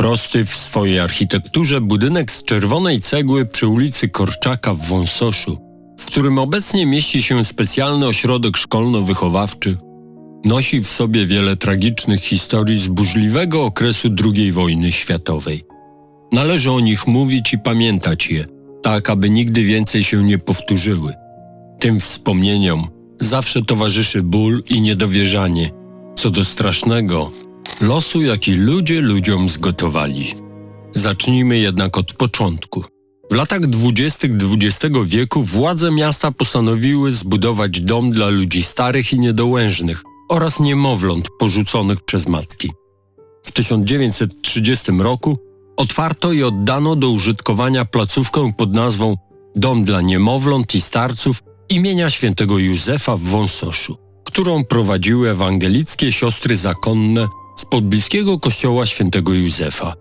prosty w swojej architekturze budynek z czerwonej cegły przy ulicy Korczaka w Wąsoszu, w którym obecnie mieści się specjalny ośrodek szkolno-wychowawczy, nosi w sobie wiele tragicznych historii z burzliwego okresu II wojny światowej. Należy o nich mówić i pamiętać je, tak aby nigdy więcej się nie powtórzyły. Tym wspomnieniom zawsze towarzyszy ból i niedowierzanie co do strasznego losu, jaki ludzie ludziom zgotowali. Zacznijmy jednak od początku. W latach dwudziestych XX wieku władze miasta postanowiły zbudować dom dla ludzi starych i niedołężnych oraz niemowląt porzuconych przez matki. W 1930 roku otwarto i oddano do użytkowania placówkę pod nazwą Dom dla niemowląt i starców imienia świętego Józefa w Wąsoszu, którą prowadziły ewangelickie siostry zakonne z podbliskiego kościoła świętego Józefa.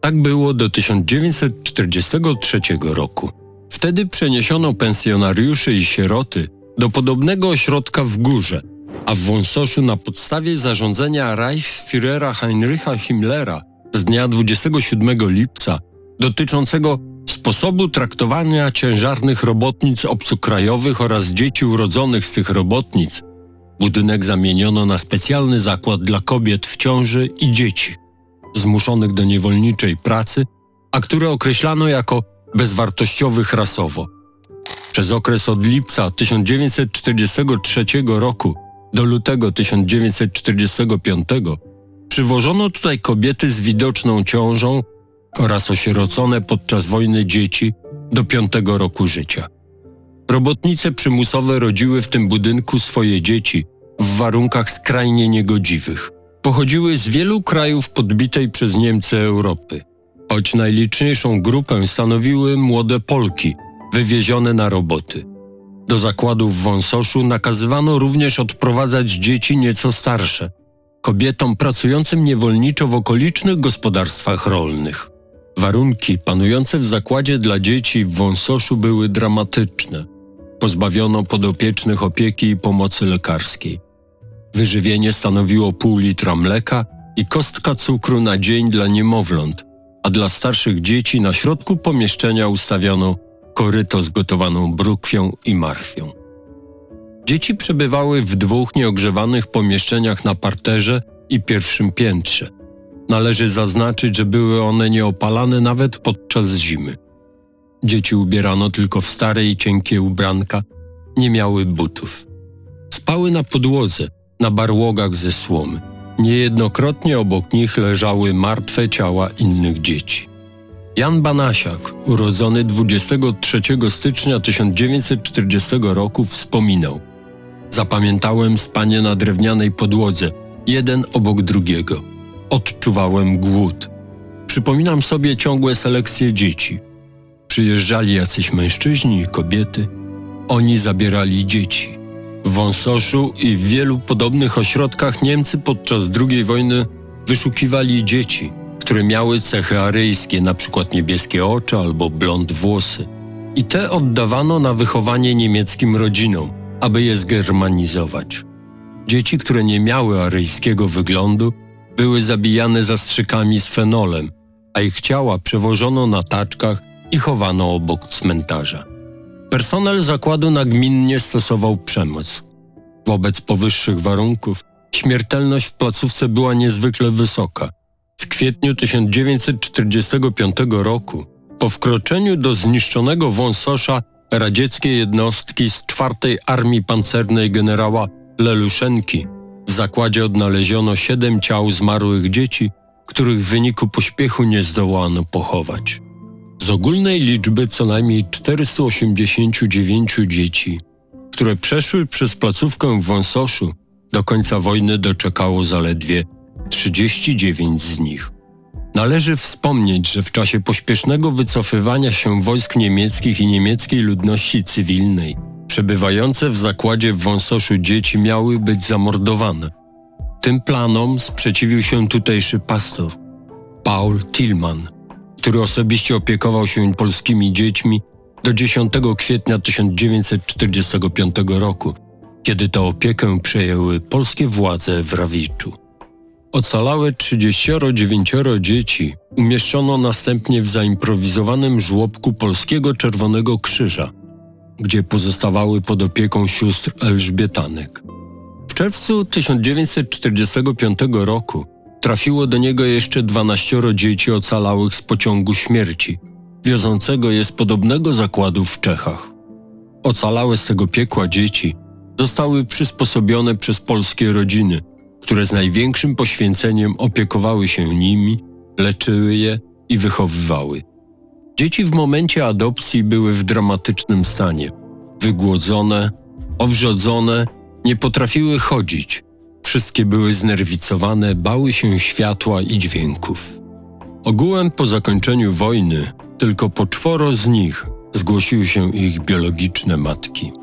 Tak było do 1943 roku. Wtedy przeniesiono pensjonariuszy i sieroty do podobnego ośrodka w górze, a w Wąsoszu na podstawie zarządzenia Reichsführera Heinricha Himmlera z dnia 27 lipca dotyczącego sposobu traktowania ciężarnych robotnic obcokrajowych oraz dzieci urodzonych z tych robotnic, budynek zamieniono na specjalny zakład dla kobiet w ciąży i dzieci, zmuszonych do niewolniczej pracy, a które określano jako bezwartościowych rasowo. Przez okres od lipca 1943 roku do lutego 1945 przywożono tutaj kobiety z widoczną ciążą oraz osierocone podczas wojny dzieci do piątego roku życia. Robotnice przymusowe rodziły w tym budynku swoje dzieci w warunkach skrajnie niegodziwych. Pochodziły z wielu krajów podbitej przez Niemcy Europy, choć najliczniejszą grupę stanowiły młode Polki, wywiezione na roboty. Do zakładów w Wąsoszu nakazywano również odprowadzać dzieci nieco starsze, kobietom pracującym niewolniczo w okolicznych gospodarstwach rolnych. Warunki panujące w zakładzie dla dzieci w Wąsoszu były dramatyczne. Pozbawiono podopiecznych opieki i pomocy lekarskiej. Wyżywienie stanowiło pół litra mleka i kostka cukru na dzień dla niemowląt, a dla starszych dzieci na środku pomieszczenia ustawiono koryto z gotowaną brukwią i marchwią. Dzieci przebywały w dwóch nieogrzewanych pomieszczeniach na parterze i pierwszym piętrze. Należy zaznaczyć, że były one nieopalane nawet podczas zimy. Dzieci ubierano tylko w stare i cienkie ubranka, nie miały butów. Spały na podłodze, na barłogach ze słomy. Niejednokrotnie obok nich leżały martwe ciała innych dzieci. Jan Banasiak, urodzony 23 stycznia 1940 roku, wspominał: Zapamiętałem spanie na drewnianej podłodze, jeden obok drugiego. Odczuwałem głód. Przypominam sobie ciągłe selekcje dzieci. Przyjeżdżali jacyś mężczyźni i kobiety. Oni zabierali dzieci. W Wąsoszu i w wielu podobnych ośrodkach Niemcy podczas II wojny wyszukiwali dzieci, które miały cechy aryjskie, np. niebieskie oczy albo blond włosy. I te oddawano na wychowanie niemieckim rodzinom, aby je zgermanizować. Dzieci, które nie miały aryjskiego wyglądu, były zabijane zastrzykami z fenolem, a ich ciała przewożono na taczkach i chowano obok cmentarza. Personel zakładu nagminnie stosował przemoc. Wobec powyższych warunków śmiertelność w placówce była niezwykle wysoka. W kwietniu 1945 roku, po wkroczeniu do zniszczonego wąsosza radzieckie jednostki z czwartej Armii Pancernej generała Leluszenki, w zakładzie odnaleziono siedem ciał zmarłych dzieci, których w wyniku pośpiechu nie zdołano pochować. Z ogólnej liczby co najmniej 489 dzieci, które przeszły przez placówkę w Wąsoszu, do końca wojny doczekało zaledwie 39 z nich. Należy wspomnieć, że w czasie pośpiesznego wycofywania się wojsk niemieckich i niemieckiej ludności cywilnej, przebywające w zakładzie w Wąsoszu dzieci miały być zamordowane. Tym planom sprzeciwił się tutejszy pastor, Paul Tillman, który osobiście opiekował się polskimi dziećmi do 10 kwietnia 1945 roku, kiedy tę opiekę przejęły polskie władze w Rawiczu. Ocalałe 39 dzieci umieszczono następnie w zaimprowizowanym żłobku Polskiego Czerwonego Krzyża, gdzie pozostawały pod opieką sióstr Elżbietanek. W czerwcu 1945 roku trafiło do niego jeszcze 12 dzieci ocalałych z pociągu śmierci, wiozącego je z podobnego zakładu w Czechach. Ocalałe z tego piekła dzieci zostały przysposobione przez polskie rodziny, które z największym poświęceniem opiekowały się nimi, leczyły je i wychowywały. Dzieci w momencie adopcji były w dramatycznym stanie. Wygłodzone, owrzodzone, nie potrafiły chodzić. Wszystkie były znerwicowane, bały się światła i dźwięków. Ogółem po zakończeniu wojny tylko po czworo z nich zgłosiły się ich biologiczne matki.